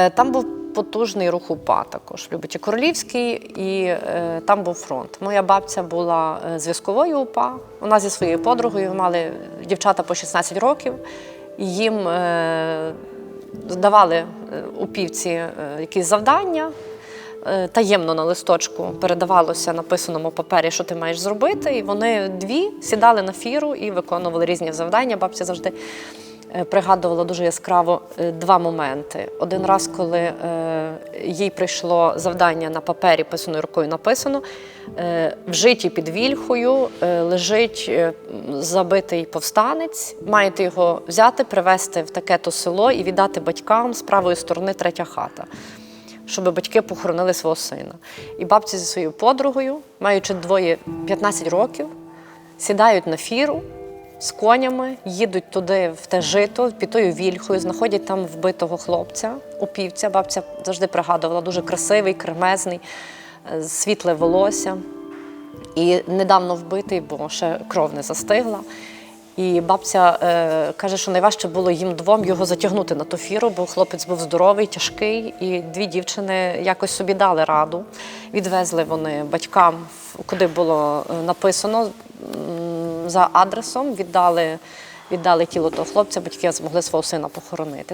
Е, Там був потужний рух УПА також в Любичі Королівській, і е, там був фронт. Моя бабця була е, зв'язковою УПА. Вона зі своєю подругою мали дівчата по 16 років. Їм е, давали е, упівці якісь завдання. Таємно на листочку передавалося написаному папері, що ти маєш зробити. І вони дві сідали на фіру і виконували різні завдання. Бабця завжди пригадувала дуже яскраво е, два моменти. Один раз, коли е, їй прийшло завдання на папері, писаною рукою написано, е, в житті під вільхою е, лежить е, забитий повстанець. Маєте його взяти, привезти в таке-то село і віддати батькам з правої сторони третя хата. Щоб батьки похоронили свого сина. І бабці зі своєю подругою, маючи двоє 15 років, сідають на фіру з конями, їдуть туди в те жито, під тою вільхою, знаходять там вбитого хлопця, упівця. Бабця завжди пригадувала, дуже красивий, кремезний, е, світле волосся. І недавно вбитий, бо ще кров не застигла. І бабця е, каже, що найважче було їм двом його затягнути на ту фіру, бо хлопець був здоровий, тяжкий, і дві дівчини якось собі дали раду. Відвезли вони батькам, куди було е, написано за адресом, віддали, віддали тіло того хлопця, батьки змогли свого сина похоронити.